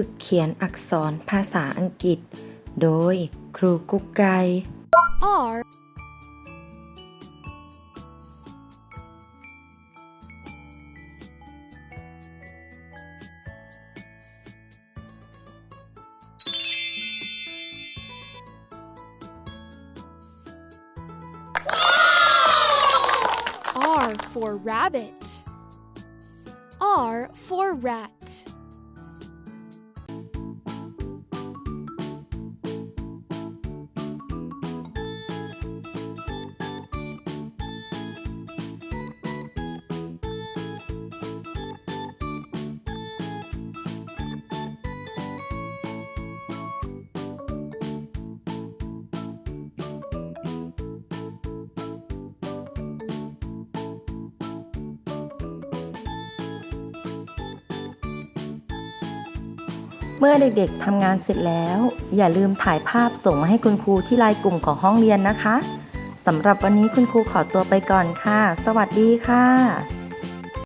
ฝึกเขียนอักษรภาษาอังกฤษ โดยครูกุ๊กไก่ R R for rabbit. R for rat. เมื่อเด็กๆทำงานเสร็จแล้ว อย่าลืมถ่ายภาพส่งมาให้คุณครูที่ไลน์กลุ่มของห้องเรียนนะคะสำหรับวันนี้คุณครูขอตัวไปก่อนค่ะ สวัสดีค่ะ